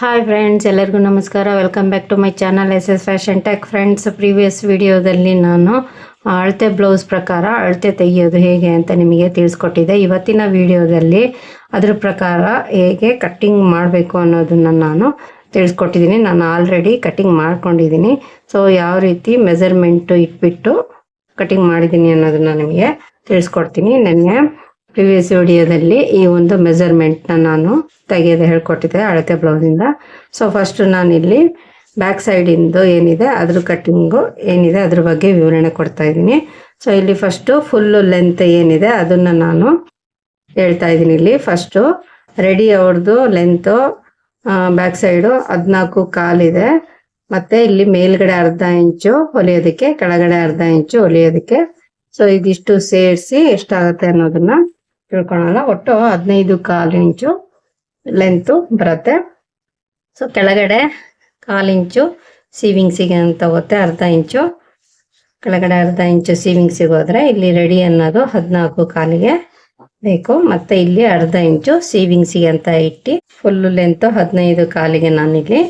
Hi friends ಎಲ್ಲರಿಗೂ ನಮಸ್ಕಾರ. Welcome back to my channel S S fashion tech friends previous ವಿಡಿಯೋದಲ್ಲಿ ನಾನು ಅಳತೆ ಬ್ಲೌಸ್ ಪ್ರಕಾರ ಅಳತೆ ತೆಗೆಯೋದು ಹೇಗೆ ಅಂತ ನಿಮಗೆ ತಿಳಿಸ್ಕೊಟ್ಟಿದ್ದೆ. ಇವತ್ತಿನ ವಿಡಿಯೋದಲ್ಲಿ ಅದ್ರ ಪ್ರಕಾರ ಹೇಗೆ ಕಟ್ಟಿಂಗ್ ಮಾಡಬೇಕು ಅನ್ನೋದನ್ನು ನಾನು ತಿಳಿಸ್ಕೊಟ್ಟಿದ್ದೀನಿ. ನಾನು ಆಲ್ರೆಡಿ ಕಟ್ಟಿಂಗ್ ಮಾಡ್ಕೊಂಡಿದ್ದೀನಿ. ಸೊ ಯಾವ ರೀತಿ ಮೆಜರ್ಮೆಂಟು ಇಟ್ಬಿಟ್ಟು ಕಟ್ಟಿಂಗ್ ಮಾಡಿದ್ದೀನಿ ಅನ್ನೋದನ್ನು ನಿಮಗೆ ತಿಳಿಸ್ಕೊಡ್ತೀನಿ. ನೆನ್ನೆ ಪ್ರಿವಿಯಸ್ ವಿಡಿಯೋದಲ್ಲಿ ಈ ಒಂದು ಮೆಜರ್ಮೆಂಟ್ನ ನಾನು ತೆಗೆದು ಹೇಳ್ಕೊಟ್ಟಿದ್ದೆ, ಅಳತೆ ಬ್ಲೌಸಿಂದ ಸೊ ಫಸ್ಟ್ ನಾನಿಲ್ಲಿ ಬ್ಯಾಕ್ ಸೈಡಿಂದು ಏನಿದೆ, ಅದ್ರ ಕಟ್ಟಿಂಗು ಏನಿದೆ, ಅದ್ರ ಬಗ್ಗೆ ವಿವರಣೆ ಕೊಡ್ತಾ ಇದ್ದೀನಿ. ಸೊ ಇಲ್ಲಿ ಫಸ್ಟು ಫುಲ್ಲು ಲೆಂತ್ ಏನಿದೆ, ಅದನ್ನು ನಾನು ಹೇಳ್ತಾ ಇದ್ದೀನಿ ಇಲ್ಲಿ. ಫಸ್ಟು ರೆಡಿ ಅವ್ರದ್ದು ಲೆಂತು ಬ್ಯಾಕ್ ಸೈಡು ಹದಿನಾಲ್ಕು ಕಾಲಿದೆ ಮತ್ತೆ ಇಲ್ಲಿ ಮೇಲ್ಗಡೆ ಅರ್ಧ ಇಂಚು ಹೊಲಿಯೋದಕ್ಕೆ, ಕೆಳಗಡೆ ಅರ್ಧ ಇಂಚು ಹೊಲಿಯೋದಕ್ಕೆ. ಸೊ ಇದಿಷ್ಟು ಸೇರಿಸಿ ಎಷ್ಟಾಗುತ್ತೆ ಅನ್ನೋದನ್ನ ತಿಳ್ಕೊಳ್ಳೋಣ ಒಟ್ಟು ಹದಿನೈದು ಕಾಲು ಇಂಚು ಲೆಂತು ಬರುತ್ತೆ. ಸೊ ಕೆಳಗಡೆ ಕಾಲು ಇಂಚು ಸೀವಿಂಗ್ಸಿಗೆ ಅಂತ ಹೋಗುತ್ತೆ, ಅರ್ಧ ಇಂಚು. ಕೆಳಗಡೆ ಅರ್ಧ ಇಂಚು ಸೀವಿಂಗ್ಸಿಗೆ ಹೋದ್ರೆ ಇಲ್ಲಿ ರೆಡಿ ಅನ್ನೋದು ಹದಿನಾಲ್ಕು ಕಾಲಿಗೆ ಬೇಕು. ಮತ್ತೆ ಇಲ್ಲಿ ಅರ್ಧ ಇಂಚು ಸೀವಿಂಗ್ಸಿಗೆ ಅಂತ ಇಟ್ಟು ಫುಲ್ ಲೆಂತು ಹದಿನೈದು ಕಾಲಿಗೆ ನಾನಿಲ್ಲಿ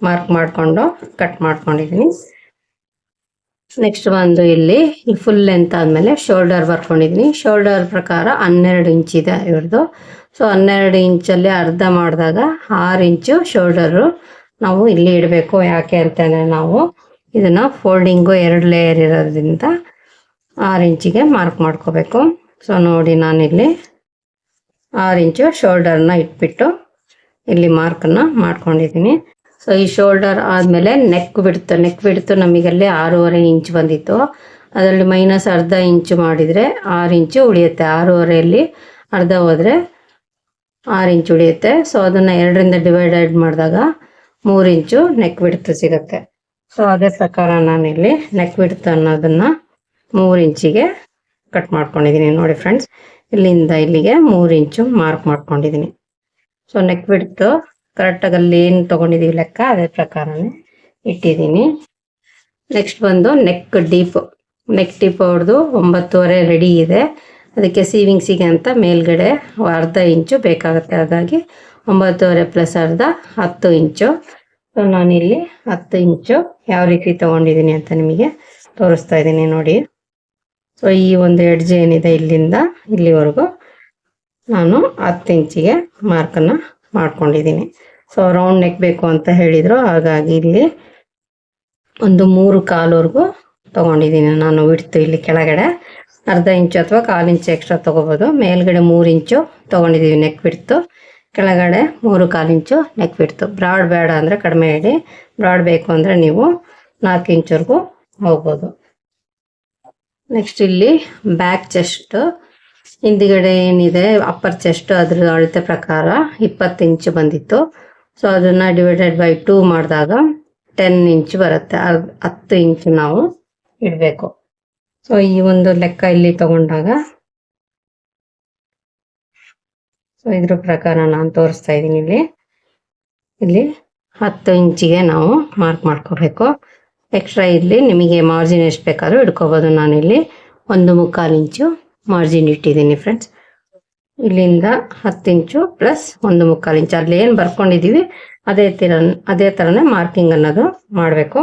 ಮಾರ್ಕ್ ಮಾಡಿಕೊಂಡು ಕಟ್ ಮಾಡ್ಕೊಂಡಿದ್ದೀನಿ. ನೆಕ್ಸ್ಟ್ ಬಂದು ಇಲ್ಲಿ ಫುಲ್ ಲೆಂತ್ ಆದಮೇಲೆ ಶೋಲ್ಡರ್ ಬರ್ಕೊಂಡಿದ್ದೀನಿ ಶೋಲ್ಡರ್ ಪ್ರಕಾರ ಹನ್ನೆರಡು ಇಂಚ್ ಇದೆ ಇವ್ರದ್ದು ಸೊ ಹನ್ನೆರಡು ಇಂಚಲ್ಲಿ ಅರ್ಧ ಮಾಡಿದಾಗ ಆರು ಇಂಚು ಶೋಲ್ಡರು ನಾವು ಇಲ್ಲಿ ಇಡಬೇಕು. ಯಾಕೆ ಅಂತಂದರೆ ನಾವು ಇದನ್ನು ಫೋಲ್ಡಿಂಗು ಎರಡು ಲೇಯರ್ ಇರೋದ್ರಿಂದ ಆರು ಇಂಚಿಗೆ ಮಾರ್ಕ್ ಮಾಡ್ಕೋಬೇಕು. ಸೊ ನೋಡಿ ನಾನಿಲ್ಲಿ ಆರು ಇಂಚು ಶೋಲ್ಡರ್ನ ಇಟ್ಬಿಟ್ಟು ಇಲ್ಲಿ ಮಾರ್ಕನ್ನು ಮಾಡ್ಕೊಂಡಿದ್ದೀನಿ ಸೊ ಈ ಶೋಲ್ಡರ್ ಆದಮೇಲೆ ನೆಕ್ ಬಿಡ್ತು ನೆಕ್ ಬಿಡ್ತು ನಮಗಲ್ಲಿ ಆರೂವರೆ ಇಂಚ್ ಬಂದಿತ್ತು. ಅದರಲ್ಲಿ ಮೈನಸ್ ಅರ್ಧ ಇಂಚು ಮಾಡಿದರೆ ಆರು ಇಂಚು ಉಳಿಯುತ್ತೆ. ಆರೂವರೆಯಲ್ಲಿ ಅರ್ಧ ಹೋದರೆ ಆರು ಇಂಚು ಉಳಿಯುತ್ತೆ. ಸೊ ಅದನ್ನು ಎರಡರಿಂದ ಡಿವೈಡೆಡ್ ಮಾಡಿದಾಗ ಮೂರು ಇಂಚು ನೆಕ್ ಬಿಡ್ತು ಸಿಗುತ್ತೆ. ಸೊ ಅದೇ ಪ್ರಕಾರ ನಾನಿಲ್ಲಿ ನೆಕ್ ಬಿಡ್ತು ಅನ್ನೋದನ್ನು ಮೂರು ಇಂಚಿಗೆ ಕಟ್ ಮಾಡ್ಕೊಂಡಿದ್ದೀನಿ. ನೋಡಿ ಫ್ರೆಂಡ್ಸ್ ಇಲ್ಲಿಂದ ಇಲ್ಲಿಗೆ ಮೂರು ಇಂಚು ಮಾರ್ಕ್ ಮಾಡ್ಕೊಂಡಿದ್ದೀನಿ. ಸೊ ನೆಕ್ ಬಿಡ್ತು ಕರೆಕ್ಟಾಗಿ ಅಲ್ಲಿ ಏನು ತೊಗೊಂಡಿದ್ದೀವಿ ಲೆಕ್ಕ ಅದೇ ಪ್ರಕಾರನೇ ಇಟ್ಟಿದ್ದೀನಿ. ನೆಕ್ಸ್ಟ್ ಬಂದು ನೆಕ್ ಡೀಪ್ ನೆಕ್ ಡೀಪ್ ಅವ್ರದ್ದು ಒಂಬತ್ತುವರೆ ರೆಡಿ ಇದೆ. ಅದಕ್ಕೆ ಸೀವಿಂಗ್ಸಿಗೆ ಅಂತ ಮೇಲ್ಗಡೆ ಅರ್ಧ ಇಂಚು ಬೇಕಾಗುತ್ತೆ. ಹಾಗಾಗಿ ಒಂಬತ್ತುವರೆ ಪ್ಲಸ್ ಅರ್ಧ ಹತ್ತು ಇಂಚು. ಸೊ ನಾನಿಲ್ಲಿ ಹತ್ತು ಇಂಚು ಯಾವ ರೀತಿ ತೊಗೊಂಡಿದ್ದೀನಿ ಅಂತ ನಿಮಗೆ ತೋರಿಸ್ತಾ ಇದ್ದೀನಿ ನೋಡಿ. ಸೊ ಈ ಒಂದು ಎಡ್ಜ್ ಏನಿದೆ ಇಲ್ಲಿಂದ ಇಲ್ಲಿವರೆಗೂ ನಾನು ಹತ್ತು ಇಂಚಿಗೆ ಮಾರ್ಕನ್ನು ಮಾಡ್ಕೊಂಡಿದ್ದೀನಿ. ಸೊ ರೌಂಡ್ ನೆಕ್ ಬೇಕು ಅಂತ ಹೇಳಿದರು. ಹಾಗಾಗಿ ಇಲ್ಲಿ ಒಂದು ಮೂರು ಕಾಲುವರೆಗೂ ತೊಗೊಂಡಿದ್ದೀನಿ ನಾನು ಬಿಡ್ತು ಇಲ್ಲಿ ಕೆಳಗಡೆ. ಅರ್ಧ ಇಂಚು ಅಥವಾ ಕಾಲು ಇಂಚು ಎಕ್ಸ್ಟ್ರಾ ತೊಗೋಬೋದು. ಮೇಲ್ಗಡೆ ಮೂರು ಇಂಚು ತೊಗೊಂಡಿದ್ದೀವಿ ನೆಕ್ ಬಿಡ್ತು ಕೆಳಗಡೆ ಮೂರು ಕಾಲು ಇಂಚು ನೆಕ್ ಬಿಡ್ತು ಬ್ರಾಡ್ ಬೇಡ ಅಂದರೆ ಕಡಿಮೆ ಇಡಿ. ಬ್ರಾಡ್ ಬೇಕು ಅಂದರೆ ನೀವು ನಾಲ್ಕು ಇಂಚವರೆಗೂ ಹೋಗ್ಬೋದು. ನೆಕ್ಸ್ಟ್ ಇಲ್ಲಿ ಬ್ಯಾಕ್ ಚೆಸ್ಟ್ ಹಿಂದಿಗಡೆ ಏನಿದೆ ಅಪ್ಪರ್ ಚೆಸ್ಟ್ ಅದ್ರ ಅಳತೆ ಪ್ರಕಾರ ಇಪ್ಪತ್ತು ಇಂಚು ಬಂದಿತ್ತು. ಸೊ ಅದನ್ನ ಡಿವೈಡೆಡ್ ಬೈ ಟೂ ಮಾಡಿದಾಗ ಟೆನ್ ಇಂಚ್ ಬರುತ್ತೆ. ಹತ್ತು ಇಂಚು ನಾವು ಇಡಬೇಕು. ಸೊ ಈ ಒಂದು ಲೆಕ್ಕ ಇಲ್ಲಿ ತಗೊಂಡಾಗ ಸೊ ಇದ್ರ ಪ್ರಕಾರ ನಾನು ತೋರಿಸ್ತಾ ಇದ್ದೀನಿ ಇಲ್ಲಿ. ಇಲ್ಲಿ ಹತ್ತು ಇಂಚಿಗೆ ನಾವು ಮಾರ್ಕ್ ಮಾಡ್ಕೋಬೇಕು. ಎಕ್ಸ್ಟ್ರಾ ಇಲ್ಲಿ ನಿಮಗೆ ಮಾರ್ಜಿನ್ ಎಷ್ಟು ಬೇಕಾದ್ರೂ ಇಡ್ಕೋಬೋದು ನಾನಿಲ್ಲಿ ಒಂದು ಮುಕ್ಕಾಲು ಇಂಚು ಮಾರ್ಜಿನ್ ಇಟ್ಟಿದ್ದೀನಿ ಫ್ರೆಂಡ್ಸ್ ಇಲ್ಲಿಂದ ಹತ್ತು ಇಂಚು ಪ್ಲಸ್ ಒಂದು ಮುಕ್ಕಾಲು ಇಂಚು. ಅಲ್ಲಿ ಏನು ಬರ್ಕೊಂಡಿದ್ದೀವಿ ಅದೇ ತರ, ಅದೇ ಥರನೇ ಮಾರ್ಕಿಂಗ್ ಅನ್ನೋದು ಮಾಡಬೇಕು.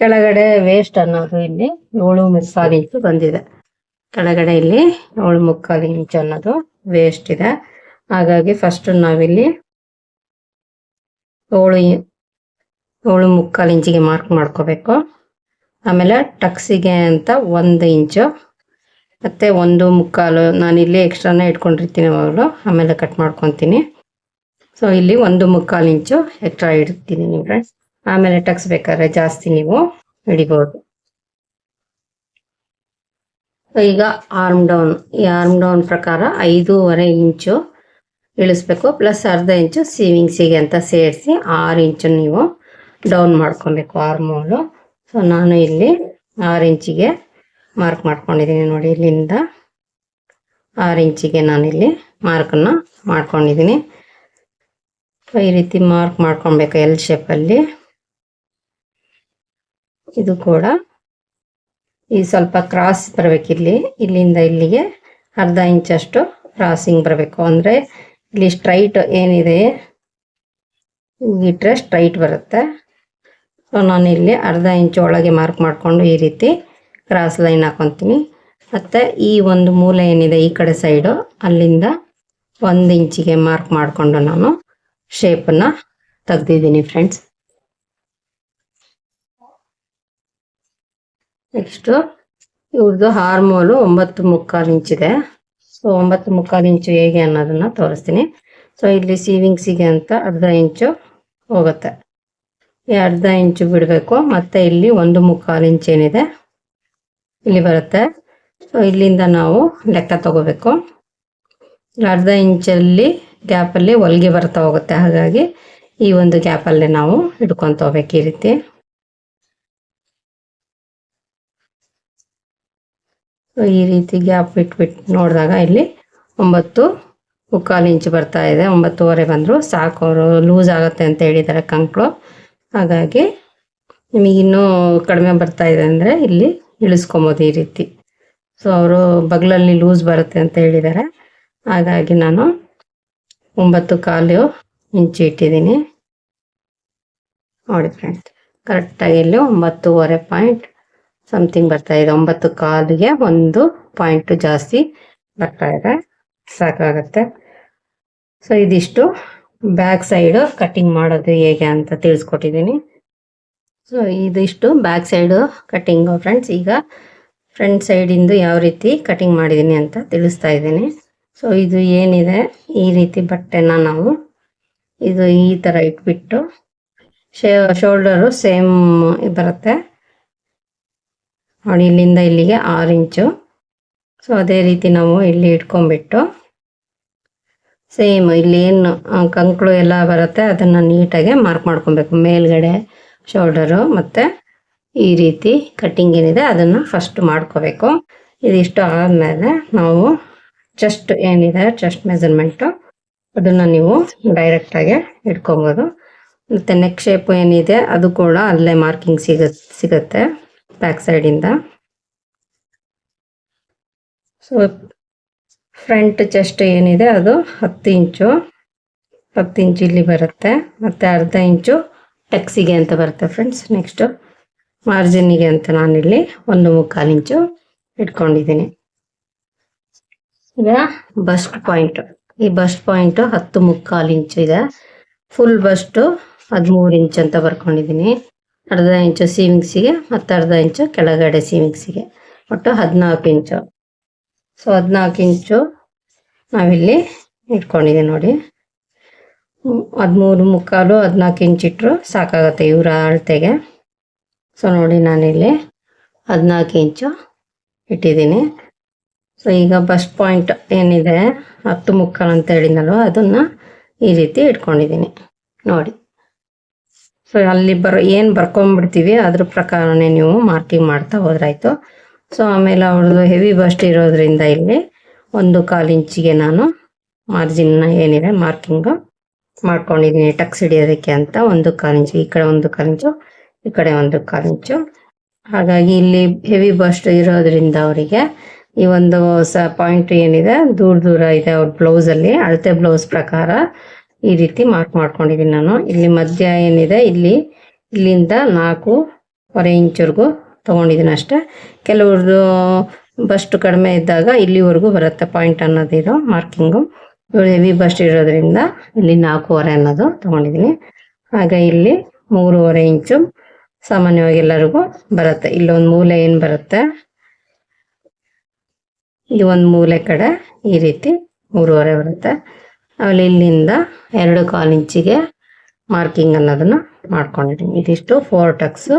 ಕೆಳಗಡೆ ವೇಸ್ಟ್ ಅನ್ನೋದು ಇಲ್ಲಿ ಏಳು ಮುಕ್ಕಾಲು ಇಂಚು ಬಂದಿದೆ. ಕೆಳಗಡೆ ಇಲ್ಲಿ ಏಳು ಮುಕ್ಕಾಲು ಇಂಚು ಅನ್ನೋದು ವೇಸ್ಟ್ ಇದೆ. ಹಾಗಾಗಿ ಫಸ್ಟ್ ನಾವಿಲ್ಲಿ ಏಳು ಏಳು ಮುಕ್ಕಾಲು ಇಂಚಿಗೆ ಮಾರ್ಕ್ ಮಾಡ್ಕೋಬೇಕು. ಆಮೇಲೆ ಟಕ್ಸಿಗೆ ಅಂತ ಒಂದು ಇಂಚು ಮತ್ತೆ ಒಂದು ಮುಕ್ಕಾಲು ನಾನು ಇಲ್ಲಿ ಎಕ್ಸ್ಟ್ರಾನೇ ಇಟ್ಕೊಂಡಿರ್ತೀನಿ ಅವಾಗಲೂ ಆಮೇಲೆ ಕಟ್ ಮಾಡ್ಕೊತೀನಿ. ಸೊ ಇಲ್ಲಿ ಒಂದು ಮುಕ್ಕಾಲು ಇಂಚು ಎಕ್ಸ್ಟ್ರಾ ಇಡ್ತೀನಿ ನೀವು ಫ್ರೆಂಡ್ಸ್ ಆಮೇಲೆ ಟಕ್ಸ್ ಬೇಕಾದ್ರೆ ಜಾಸ್ತಿ ನೀವು ಹಿಡಿಬೋದು. ಈಗ ಆರ್ಮ್ ಡೌನ್ ಈ ಆರ್ಮ್ ಡೌನ್ ಪ್ರಕಾರ ಐದೂವರೆ ಇಂಚು ಇಳಿಸ್ಬೇಕು. ಪ್ಲಸ್ ಅರ್ಧ ಇಂಚು ಸೀವಿಂಗ್ಸಿಗೆ ಅಂತ ಸೇರಿಸಿ ಆರು ಇಂಚು ನೀವು ಡೌನ್ ಮಾಡ್ಕೊಬೇಕು ಆರ್ಮೋಲು ಸೊ ನಾನು ಇಲ್ಲಿ ಆರು ಇಂಚಿಗೆ ಮಾರ್ಕ್ ಮಾಡ್ಕೊಂಡಿದ್ದೀನಿ ನೋಡಿ ಇಲ್ಲಿಂದ ಆರು ಇಂಚಿಗೆ ನಾನಿಲ್ಲಿ ಮಾರ್ಕನ್ನು ಮಾಡ್ಕೊಂಡಿದ್ದೀನಿ ಈ ರೀತಿ ಮಾರ್ಕ್ ಮಾಡ್ಕೊಬೇಕು ಎಲ್ ಶೇಪಲ್ಲಿ ಇದು ಕೂಡ ಈ ಸ್ವಲ್ಪ ಕ್ರಾಸ್ ಬರಬೇಕು ಇಲ್ಲಿ. ಇಲ್ಲಿಂದ ಇಲ್ಲಿಗೆ ಅರ್ಧ ಇಂಚಷ್ಟು ಕ್ರಾಸಿಂಗ್ ಬರಬೇಕು. ಅಂದರೆ ಇಲ್ಲಿ ಸ್ಟ್ರೈಟ್ ಏನಿದೆ ಇಟ್ಟರೆ ಸ್ಟ್ರೈಟ್ ಬರುತ್ತೆ. ಸೊ ನಾನು ಇಲ್ಲಿ ಅರ್ಧ ಇಂಚು ಒಳಗೆ ಮಾರ್ಕ್ ಮಾಡಿಕೊಂಡು ಈ ರೀತಿ ಕ್ರಾಸ್ ಲೈನ್ ಹಾಕೊತೀನಿ. ಮತ್ತು ಈ ಒಂದು ಮೂಲೆ ಏನಿದೆ ಈ ಕಡೆ ಸೈಡು ಅಲ್ಲಿಂದ ಒಂದು ಇಂಚಿಗೆ ಮಾರ್ಕ್ ಮಾಡಿಕೊಂಡು ನಾನು ಶೇಪನ್ನು ತೆಗ್ದಿದ್ದೀನಿ ಫ್ರೆಂಡ್ಸ್ ನೆಕ್ಸ್ಟು ಇವ್ರದ್ದು ಹಾರ್ಮೋಲು ಒಂಬತ್ತು ಮುಕ್ಕಾಲು ಇಂಚಿದೆ ಸೊ ಒಂಬತ್ತು ಮುಕ್ಕಾಲು ಇಂಚು ಹೇಗೆ ಅನ್ನೋದನ್ನು ತೋರಿಸ್ತೀನಿ. ಸೊ ಇಲ್ಲಿ ಸೀವಿಂಗ್ಸಿಗೆ ಅಂತ ಅರ್ಧ ಇಂಚು ಹೋಗುತ್ತೆ. ಈ ಅರ್ಧ ಇಂಚು ಬಿಡಬೇಕು. ಮತ್ತೆ ಇಲ್ಲಿ ಒಂದು ಮುಕ್ಕಾಲು ಇಂಚ್ ಏನಿದೆ? ಇಲ್ಲಿ ಬರುತ್ತೆ. ಸೊ ಇಲ್ಲಿಂದ ನಾವು ಲೆಕ್ಕ ತಗೋಬೇಕು. ಅರ್ಧ ಇಂಚಲ್ಲಿ ಗ್ಯಾಪಲ್ಲಿ ಹೊಲಿಗೆ ಬರ್ತಾ ಹೋಗುತ್ತೆ. ಹಾಗಾಗಿ ಈ ಒಂದು ಗ್ಯಾಪಲ್ಲೇ ನಾವು ಹಿಡ್ಕೊಂತ ಹೋಗ್ಬೇಕು ಈ ರೀತಿ. ಈ ರೀತಿ ಗ್ಯಾಪ್ ಇಟ್ಬಿಟ್ಟು ನೋಡಿದಾಗ ಇಲ್ಲಿ ಒಂಬತ್ತು ಮುಕ್ಕಾಲು ಇಂಚು ಬರ್ತಾ ಇದೆ. ಒಂಬತ್ತುವರೆ ಬಂದರೂ ಸಾಕು. ಅವರು ಲೂಸ್ ಆಗುತ್ತೆ ಅಂತ ಹೇಳಿದ್ದಾರೆ ಕಂಕ್ಳು. ಹಾಗಾಗಿ ನಿಮಗಿನ್ನೂ ಕಡಿಮೆ ಬರ್ತಾ ಇದೆ ಅಂದರೆ ಇಲ್ಲಿ ಇಳಿಸ್ಕೊಬೋದು ಈ ರೀತಿ. ಸೊ ಅವರು ಬಗಲಲ್ಲಿ ಲೂಸ್ ಬರುತ್ತೆ ಅಂತ ಹೇಳಿದ್ದಾರೆ ಹಾಗಾಗಿ ನಾನು ಒಂಬತ್ತು ಕಾಲು ಇಂಚು ಇಟ್ಟಿದ್ದೀನಿ. ನೋಡಿ ಫ್ರೆಂಡ್ಸ್ ಕರೆಕ್ಟಾಗಿ ಇಲ್ಲಿ ಒಂಬತ್ತೂವರೆ ಪಾಯಿಂಟ್ ಸಮಥಿಂಗ್ ಬರ್ತಾ ಇದೆ. ಒಂಬತ್ತು ಕಾಲಿಗೆ ಒಂದು ಪಾಯಿಂಟ್ ಜಾಸ್ತಿ ಬರ್ತಾ ಇದೆ. ಸಾಕಾಗತ್ತೆ. ಸೊ ಇದಿಷ್ಟು ಬ್ಯಾಕ್ ಸೈಡು ಕಟ್ಟಿಂಗ್ ಮಾಡೋದು ಹೇಗೆ ಅಂತ ತಿಳಿಸ್ಕೊಟ್ಟಿದ್ದೀನಿ. ಸೊ ಇದಿಷ್ಟು ಬ್ಯಾಕ್ ಸೈಡು ಕಟ್ಟಿಂಗು ಫ್ರೆಂಡ್ಸ್ ಈಗ ಫ್ರಂಟ್ ಸೈಡಿಂದು ಯಾವ ರೀತಿ ಕಟಿಂಗ್ ಮಾಡಿದ್ದೀನಿ ಅಂತ ತಿಳಿಸ್ತಾ ಇದ್ದೀನಿ. ಸೊ ಇದು ಏನಿದೆ? ಈ ರೀತಿ ಬಟ್ಟೆನ ನಾವು ಇದು ಈ ಥರ ಇಟ್ಬಿಟ್ಟು ಶೇ ಶೋಲ್ಡರು ಸೇಮ್ ಬರುತ್ತೆ. ನೋಡಿ, ಇಲ್ಲಿಂದ ಇಲ್ಲಿಗೆ ಆರು ಇಂಚು. ಸೊ ಅದೇ ರೀತಿ ನಾವು ಇಲ್ಲಿ ಇಟ್ಕೊಂಡ್ಬಿಟ್ಟು ಸೇಮ್ ಇಲ್ಲಿ ಏನು ಕಂಕಳು ಕಂಕ್ಳು ಎಲ್ಲ ಬರುತ್ತೆ, ಅದನ್ನು ನೀಟಾಗಿ ಮಾರ್ಕ್ ಮಾಡ್ಕೊಬೇಕು. ಮೇಲ್ಗಡೆ ಶೋಲ್ಡರು ಮತ್ತು ಈ ರೀತಿ ಕಟ್ಟಿಂಗ್ ಏನಿದೆ ಅದನ್ನು ಫಸ್ಟ್ ಮಾಡ್ಕೋಬೇಕು. ಇದಿಷ್ಟು ಆದಮೇಲೆ ನಾವು ಚೆಸ್ಟ್ ಏನಿದೆ ಚೆಸ್ಟ್ ಮೆಸರ್ಮೆಂಟು ಅದನ್ನು ನೀವು ಡೈರೆಕ್ಟಾಗಿ ಇಟ್ಕೊಬೋದು. ಮತ್ತು ನೆಕ್ ಶೇಪ್ ಏನಿದೆ ಅದು ಕೂಡ ಅಲ್ಲೇ ಮಾರ್ಕಿಂಗ್ ಸಿಗ, ಸಿಗುತ್ತೆ ಬ್ಯಾಕ್ ಸೈಡಿಂದ ಸೊ ಫ್ರಂಟ್ ಚೆಸ್ಟ್ ಏನಿದೆ ಅದು ಹತ್ತು ಇಂಚು ಹತ್ತು ಇಂಚು ಇಲ್ಲಿ ಬರುತ್ತೆ. ಮತ್ತು ಅರ್ಧ ಇಂಚು ಟೆಕ್ಸಿಗೆ ಅಂತ ಬರುತ್ತೆ ಫ್ರೆಂಡ್ಸ್ ನೆಕ್ಸ್ಟು ಮಾರ್ಜಿನ್ನಿಗೆ ಅಂತ ನಾನಿಲ್ಲಿ ಒಂದು ಮುಕ್ಕಾಲು ಇಂಚು ಇಟ್ಕೊಂಡಿದ್ದೀನಿ. ಈಗ ಬಸ್ಟ್ ಪಾಯಿಂಟ್ ಈ ಬಸ್ಟ್ ಪಾಯಿಂಟ್ ಹತ್ತು ಮುಕ್ಕಾಲು ಇಂಚು ಇದೆ. ಫುಲ್ ಬಸ್ಟು ಹದಿಮೂರು ಇಂಚ್ ಅಂತ ಬರ್ಕೊಂಡಿದ್ದೀನಿ. ಅರ್ಧ ಇಂಚು ಸೀವಿಂಗ್ಸಿಗೆ ಮತ್ತು ಅರ್ಧ ಇಂಚು ಕೆಳಗಡೆ ಸೀವಿಂಗ್ಸಿಗೆ ಒಟ್ಟು ಹದಿನಾಲ್ಕು ಇಂಚು. ಸೊ ಹದಿನಾಲ್ಕು ಇಂಚು ನಾವಿಲ್ಲಿ ಇಟ್ಕೊಂಡಿದ್ದೀವಿ ನೋಡಿ. ಹದಿಮೂರು ಮುಕ್ಕಾಲು ಹದಿನಾಲ್ಕು ಇಂಚ್ ಇಟ್ಟರು ಸಾಕಾಗುತ್ತೆ ಇವರ ಅಳತೆಗೆ. ಸೊ ನೋಡಿ ನಾನಿಲ್ಲಿ ಹದಿನಾಲ್ಕು ಇಂಚು ಇಟ್ಟಿದ್ದೀನಿ. ಸೊ ಈಗ ಬಸ್ಟ್ ಪಾಯಿಂಟ್ ಏನಿದೆ, ಹತ್ತು ಮುಕ್ಕಾಲು ಅಂತ ಹೇಳಿದ್ನಲ್ವ, ಅದನ್ನು ಈ ರೀತಿ ಇಟ್ಕೊಂಡಿದ್ದೀನಿ. ನೋಡಿ. ಸೊ ಅಲ್ಲಿ ಬರೋ, ಏನು ಬರ್ಕೊಂಡ್ಬಿಡ್ತೀವಿ ಅದ್ರ ಪ್ರಕಾರನೇ ನೀವು ಮಾರ್ಕಿಂಗ್ ಮಾಡ್ತಾ ಹೋದ್ರಾಯ್ತು. ಸೊ ಆಮೇಲೆ ಅವ್ರದ್ದು ಹೆವಿ ಬಸ್ಟ್ ಇರೋದ್ರಿಂದ ಇಲ್ಲಿ ಒಂದು ಕಾಲು ಇಂಚಿಗೆ ನಾನು ಮಾರ್ಜಿನ್ನ ಏನಿದೆ ಮಾರ್ಕಿಂಗು ಮಾಡ್ಕೊಂಡಿದ್ದೀನಿ ಟಕ್ಸ್ ಹಿಡಿಯೋದಕ್ಕೆ ಅಂತ ಒಂದು ಕಾಲು ಇಂಚು, ಈ ಕಡೆ ಒಂದು ಕಾಲು ಇಂಚು, ಈ ಕಡೆ ಒಂದು ಕಾಲು ಇಂಚು. ಹಾಗಾಗಿ ಇಲ್ಲಿ ಹೆವಿ ಬಸ್ಟ್ ಇರೋದ್ರಿಂದ ಅವರಿಗೆ ಈ ಒಂದು ಸ ಪಾಯಿಂಟ್ ಏನಿದೆ, ದೂರ ದೂರ ಇದೆ ಅವ್ರ ಬ್ಲೌಸಲ್ಲಿ ಅಳತೆ ಬ್ಲೌಸ್ ಪ್ರಕಾರ ಈ ರೀತಿ ಮಾರ್ಕ್ ಮಾಡ್ಕೊಂಡಿದ್ದೀನಿ ನಾನು. ಇಲ್ಲಿ ಮಧ್ಯ ಏನಿದೆ, ಇಲ್ಲಿ, ಇಲ್ಲಿಂದ ನಾಲ್ಕೂವರೆ ಇಂಚುವರೆಗೂ ತೊಗೊಂಡಿದ್ದೀನಿ ಅಷ್ಟೇ. ಕೆಲವ್ರದ್ದು ಬಸ್ಟ್ ಕಡಿಮೆ ಇದ್ದಾಗ ಇಲ್ಲಿವರೆಗೂ ಬರುತ್ತೆ ಪಾಯಿಂಟ್ ಅನ್ನೋದಿರೋ ಮಾರ್ಕಿಂಗು ಇವ್ರು ಹೆವಿ ಬಸ್ಟ್ ಇರೋದ್ರಿಂದ ಇಲ್ಲಿ ನಾಲ್ಕೂವರೆ ಅನ್ನೋದು ತಗೊಂಡಿದ್ದೀನಿ. ಆಗ ಇಲ್ಲಿ ಮೂರುವರೆ ಇಂಚು ಸಾಮಾನ್ಯವಾಗಿ ಎಲ್ಲರಿಗೂ ಬರುತ್ತೆ. ಇಲ್ಲೊಂದು ಮೂಲೆ ಏನು ಬರುತ್ತೆ? ಈ ಒಂದು ಮೂಲೆ ಕಡೆ ಈ ರೀತಿ ಮೂರುವರೆ ಬರುತ್ತೆ. ಆಮೇಲೆ ಇಲ್ಲಿಂದ ಎರಡು ಕಾಲು ಇಂಚಿಗೆ ಮಾರ್ಕಿಂಗ್ ಅನ್ನೋದನ್ನ ಮಾಡ್ಕೊಂಡಿದ್ದೀನಿ. ಇದಿಷ್ಟು ಫೋರ್ ಟಕ್ಸು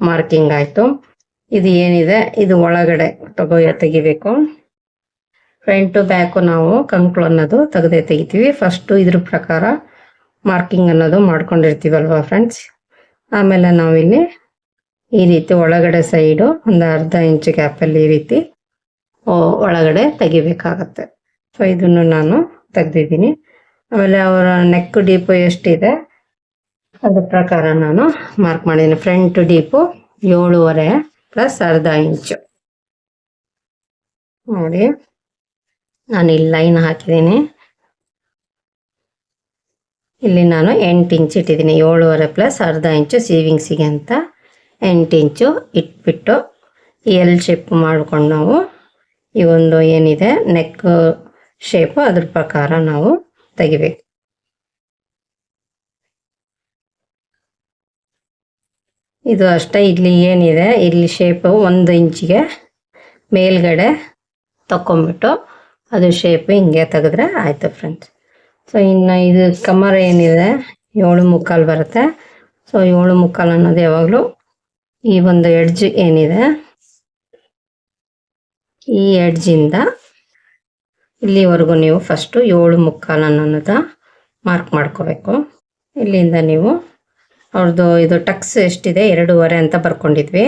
ಮಾರ್ಕಿಂಗ್ ಆಯಿತು. ಇದು ಏನಿದೆ? ಇದು ಒಳಗಡೆ ತಗೋ, ತೆಗಿಬೇಕು. ಫ್ರಂಟು ಬ್ಯಾಕು ನಾವು ಕಂಕ್ಳು ಅನ್ನೋದು ತೆಗೆದೇ ತೆಗಿತೀವಿ ಫಸ್ಟು ಇದ್ರ ಪ್ರಕಾರ ಮಾರ್ಕಿಂಗ್ ಅನ್ನೋದು ಮಾಡ್ಕೊಂಡಿರ್ತೀವಲ್ವ ಫ್ರೆಂಡ್ಸ್ ಆಮೇಲೆ ನಾವಿಲ್ಲಿ ಈ ರೀತಿ ಒಳಗಡೆ ಸೈಡು ಒಂದು ಅರ್ಧ ಇಂಚು ಗ್ಯಾಪಲ್ಲಿ ಈ ರೀತಿ ಒಳಗಡೆ ತೆಗಿಬೇಕಾಗತ್ತೆ. ಸೊ ಇದನ್ನು ನಾನು ತೆಗ್ದಿದ್ದೀನಿ. ಆಮೇಲೆ ಅವರ ನೆಕ್ ಡೀಪು ಎಷ್ಟಿದೆ? ಅದ್ರ ಪ್ರಕಾರ ನಾನು ಮಾರ್ಕ್ ಮಾಡಿದ್ದೀನಿ. ಫ್ರಂಟ್ ಡೀಪು ಏಳೂವರೆ ಪ್ಲಸ್ ಅರ್ಧ ಇಂಚು ನೋಡಿ. ನಾನು ಇಲ್ಲಿ ಲೈನ್ ಹಾಕಿದ್ದೀನಿ. ಇಲ್ಲಿ ನಾನು ಎಂಟು ಇಂಚ್ ಇಟ್ಟಿದ್ದೀನಿ. ಏಳುವರೆ ಪ್ಲಸ್ ಅರ್ಧ ಇಂಚು ಸೇವಿಂಗ್ಸಿಗೆ ಅಂತ ಎಂಟು ಇಂಚು ಇಟ್ಬಿಟ್ಟು ಎಲ್ ಶೇಪ್ ಮಾಡಿಕೊಂಡು ನಾವು ಈ ಒಂದು ಏನಿದೆ ನೆಕ್ ಶೇಪು ಅದ್ರ ಪ್ರಕಾರ ನಾವು ತೆಗಿಬೇಕು. ಇದು ಅಷ್ಟೇ, ಇಲ್ಲಿ ಏನಿದೆ, ಇಲ್ಲಿ ಶೇಪು ಒಂದು ಇಂಚಿಗೆ ಮೇಲ್ಗಡೆ ತಕೊಂಬಿಟ್ಟು ಅದು ಶೇಪ್ ಹಿಂಗೆ ತೆಗೆದ್ರೆ ಆಯಿತು ಫ್ರೆಂಡ್ಸ್ ಸೊ ಇನ್ನು ಇದು ಕಮರ್ ಏನಿದೆ, ಏಳು ಮುಕ್ಕಾಲು ಬರುತ್ತೆ. ಸೊ ಏಳು ಮುಕ್ಕಾಲು ಅನ್ನೋದು ಯಾವಾಗಲೂ ಈ ಒಂದು ಎಡ್ಜ್ ಏನಿದೆ, ಈ ಎಡ್ಜಿಂದ ಇಲ್ಲಿವರೆಗೂ ನೀವು ಫಸ್ಟು ಏಳು ಮುಕ್ಕಾಲು ಅನ್ನೋದ ಮಾರ್ಕ್ ಮಾಡ್ಕೋಬೇಕು. ಇಲ್ಲಿಂದ ನೀವು ಅವ್ರದ್ದು ಇದು ಟಕ್ಸ್ ಎಷ್ಟಿದೆ, ಎರಡೂವರೆ ಅಂತ ಬರ್ಕೊಂಡಿದ್ವಿ.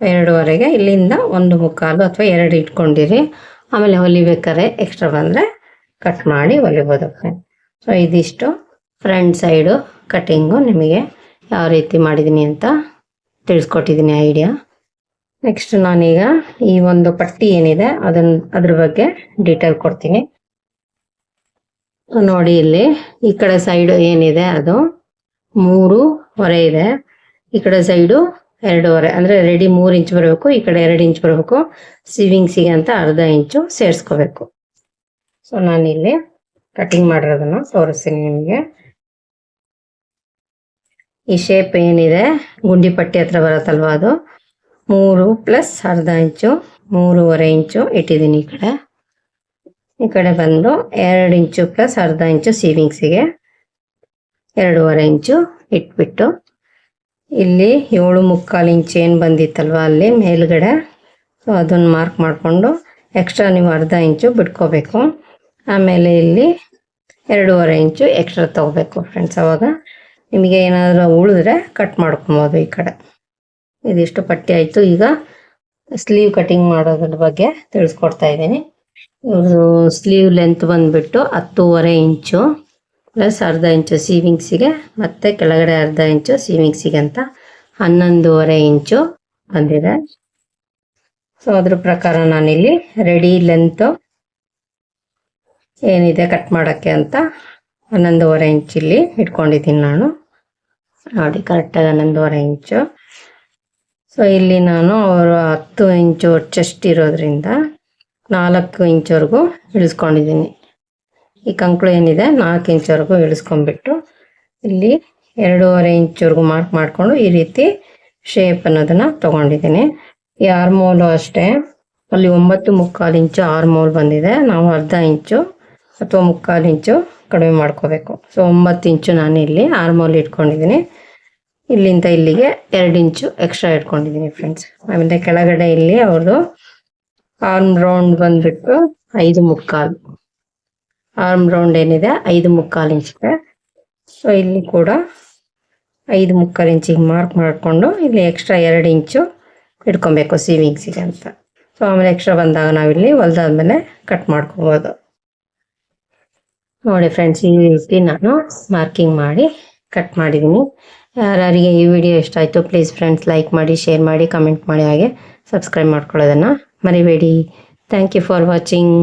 ಎರಡೂವರೆಗೆ ಇಲ್ಲಿಂದ ಒಂದು ಮುಕ್ಕಾಲು ಅಥವಾ ಎರಡು ಇಟ್ಕೊಂಡಿರಿ. ಆಮೇಲೆ ಹೊಲಿಬೇಕಾದ್ರೆ ಎಕ್ಸ್ಟ್ರಾ ಬಂದರೆ ಕಟ್ ಮಾಡಿ ಹೊಲಿಬೋದು ಸೊ ಇದಿಷ್ಟು ಫ್ರಂಟ್ ಸೈಡು ಕಟಿಂಗು ನಿಮಗೆ ಯಾವ ರೀತಿ ಮಾಡಿದ್ದೀನಿ ಅಂತ ತಿಳಿಸ್ಕೊಟ್ಟಿದ್ದೀನಿ ಐಡಿಯಾ ನೆಕ್ಸ್ಟ್ ನಾನೀಗ ಈ ಒಂದು ಪಟ್ಟಿ ಏನಿದೆ ಅದನ್ನ ಅದ್ರ ಬಗ್ಗೆ ಡೀಟೇಲ್ ಕೊಡ್ತೀನಿ. ನೋಡಿ ಇಲ್ಲಿ ಈ ಕಡೆ ಸೈಡು ಏನಿದೆ ಅದು ಮೂರು ಹೊರೆ ಇದೆ. ಈ ಕಡೆ ಸೈಡು ಎರಡೂವರೆ, ಅಂದ್ರೆ ರೆಡಿ ಮೂರು ಇಂಚ್ ಬರಬೇಕು, ಈ ಕಡೆ ಎರಡು ಇಂಚ್ ಬರಬೇಕು. ಸಿವಿಂಗ್ಸಿಗೆ ಅಂತ ಅರ್ಧ ಇಂಚು ಸೇರಿಸ್ಕೋಬೇಕು. ಸೊ ನಾನಿಲ್ಲಿ ಕಟಿಂಗ್ ಮಾಡಿರೋದನ್ನ ತೋರಿಸ್ತೀನಿ ನಿಮಗೆ. ಈ ಶೇಪ್ ಏನಿದೆ, ಗುಂಡಿ ಪಟ್ಟಿ ಹತ್ರ ಬರುತ್ತಲ್ವ ಅದು? ಮೂರು ಪ್ಲಸ್ ಅರ್ಧ ಇಂಚು ಮೂರುವರೆ ಇಂಚು ಇಟ್ಟಿದ್ದೀನಿ ಈ ಕಡೆ. ಈ ಕಡೆ ಬಂದು ಎರಡು ಇಂಚು ಪ್ಲಸ್ ಅರ್ಧ ಇಂಚು ಸೀವಿಂಗ್ಸಿಗೆ ಎರಡೂವರೆ ಇಂಚು ಇಟ್ಬಿಟ್ಟು ಇಲ್ಲಿ ಏಳು ಮುಕ್ಕಾಲು ಇಂಚ್ ಏನು ಬಂದಿತ್ತಲ್ವ ಅಲ್ಲಿ ಮೇಲುಗಡೆ. ಸೊ ಅದನ್ನು ಮಾರ್ಕ್ ಮಾಡಿಕೊಂಡು ಎಕ್ಸ್ಟ್ರಾ ನೀವು ಅರ್ಧ ಇಂಚು ಬಿಟ್ಕೋಬೇಕು. ಆಮೇಲೆ ಇಲ್ಲಿ ಎರಡೂವರೆ ಇಂಚು ಎಕ್ಸ್ಟ್ರಾ ತಗೋಬೇಕು ಫ್ರೆಂಡ್ಸ್ ಅವಾಗ ನಿಮಗೆ ಏನಾದರೂ ಉಳಿದ್ರೆ ಕಟ್ ಮಾಡ್ಕೊಬೋದು ಈ ಕಡೆ. ಇದಿಷ್ಟು ಪಟ್ಟಿ ಆಯಿತು. ಈಗ ಸ್ಲೀವ್ ಕಟಿಂಗ್ ಮಾಡೋದ್ರ ಬಗ್ಗೆ ತಿಳಿಸ್ಕೊಡ್ತಾ ಇದ್ದೀನಿ. ಸ್ಲೀವ್ ಲೆಂತ್ ಬಂದುಬಿಟ್ಟು ಹತ್ತೂವರೆ ಇಂಚು. ಪ್ಲಸ್ ಅರ್ಧ ಇಂಚು ಸೀವಿಂಗ್ಸಿಗೆ ಮತ್ತೆ ಕೆಳಗಡೆ ಅರ್ಧ ಇಂಚು ಸೀವಿಂಗ್ಸಿಗೆ ಅಂತ ಹನ್ನೊಂದೂವರೆ ಇಂಚು ಬಂದಿದೆ. ಸೊ ಅದ್ರ ಪ್ರಕಾರ ನಾನಿಲ್ಲಿ ರೆಡಿ ಲೆಂತು ಏನಿದೆ ಕಟ್ ಮಾಡೋಕ್ಕೆ ಅಂತ ಹನ್ನೊಂದೂವರೆ ಇಂಚಿಲ್ಲಿ ಇಟ್ಕೊಂಡಿದ್ದೀನಿ ನಾನು. ನೋಡಿ ಕರೆಕ್ಟಾಗಿ ಹನ್ನೊಂದೂವರೆ ಇಂಚು. ಸೊ ಇಲ್ಲಿ ನಾನು ಅವರು ಹತ್ತು ಇಂಚು ಚೆಸ್ಟ್ ಇರೋದ್ರಿಂದ ನಾಲ್ಕು ಇಂಚವರೆಗೂ ಇಳಿಸ್ಕೊಂಡಿದ್ದೀನಿ. ಈ ಕಂಕಳು ಏನಿದೆ ನಾಲ್ಕು ಇಂಚ್ವರೆಗೂ ಇಳಿಸ್ಕೊಂಡ್ಬಿಟ್ಟು ಇಲ್ಲಿ ಎರಡೂವರೆ ಇಂಚ್ವರೆಗೂ ಮಾರ್ಕ್ ಮಾಡಿಕೊಂಡು ಈ ರೀತಿ ಶೇಪ್ ಅನ್ನೋದನ್ನ ತಗೊಂಡಿದ್ದೀನಿ. ಈ ಆರ್ಮೋಲು ಅಷ್ಟೇ. ಅಲ್ಲಿ ಒಂಬತ್ತು ಮುಕ್ಕಾಲು ಇಂಚು ಆರ್ಮೋಲ್ ಬಂದಿದೆ. ನಾವು ಅರ್ಧ ಇಂಚು ಅಥವಾ ಮುಕ್ಕಾಲು ಇಂಚು ಕಡಿಮೆ ಮಾಡ್ಕೋಬೇಕು. ಸೊ ಒಂಬತ್ತು ಇಂಚು ನಾನು ಇಲ್ಲಿ ಆರ್ಮೋಲ್ ಇಟ್ಕೊಂಡಿದ್ದೀನಿ. ಇಲ್ಲಿಂದ ಇಲ್ಲಿಗೆ ಎರಡು ಇಂಚು ಎಕ್ಸ್ಟ್ರಾ ಇಟ್ಕೊಂಡಿದ್ದೀನಿ ಫ್ರೆಂಡ್ಸ್ ಆಮೇಲೆ ಕೆಳಗಡೆ ಇಲ್ಲಿ ಅವ್ರದ್ದು ಆರ್ಮ್ ರೌಂಡ್ ಬಂದ್ಬಿಟ್ಟು ಐದು ಮುಕ್ಕಾಲು. ಆರ್ಮ್ ರೌಂಡ್ ಏನಿದೆ? ಐದು ಮುಕ್ಕಾಲು ಇಂಚಿಗೆ ಸೊ ಇಲ್ಲಿ ಕೂಡ ಐದು ಮುಕ್ಕಾಲು ಇಂಚಿಗೆ ಮಾರ್ಕ್ ಮಾಡಿಕೊಂಡು ಇಲ್ಲಿ ಎಕ್ಸ್ಟ್ರಾ ಎರಡು ಇಂಚು ಇಟ್ಕೊಬೇಕು ಸೀವಿಂಗ್ಸಿಗೆ ಅಂತ. ಸೊ ಆಮೇಲೆ ಎಕ್ಸ್ಟ್ರಾ ಬಂದಾಗ ನಾವಿಲ್ಲಿ ಹೊಲ್ದಾದ್ಮೇಲೆ ಕಟ್ ಮಾಡ್ಕೋಬೋದು. ನೋಡಿ ಫ್ರೆಂಡ್ಸ್ ಈ ರೀತಿ ನಾನು ಮಾರ್ಕಿಂಗ್ ಮಾಡಿ ಕಟ್ ಮಾಡಿದ್ದೀನಿ ಯಾರ್ಯಾರಿಗೆ ಈ ವಿಡಿಯೋ ಇಷ್ಟ ಆಯಿತು ಪ್ಲೀಸ್ ಫ್ರೆಂಡ್ಸ್ ಲೈಕ್ ಮಾಡಿ ಶೇರ್ ಮಾಡಿ ಕಮೆಂಟ್ ಮಾಡಿ, ಹಾಗೆ ಸಬ್ಸ್ಕ್ರೈಬ್ ಮಾಡ್ಕೊಳ್ಳೋದನ್ನು ಮರಿಬೇಡಿ. Thank you for watching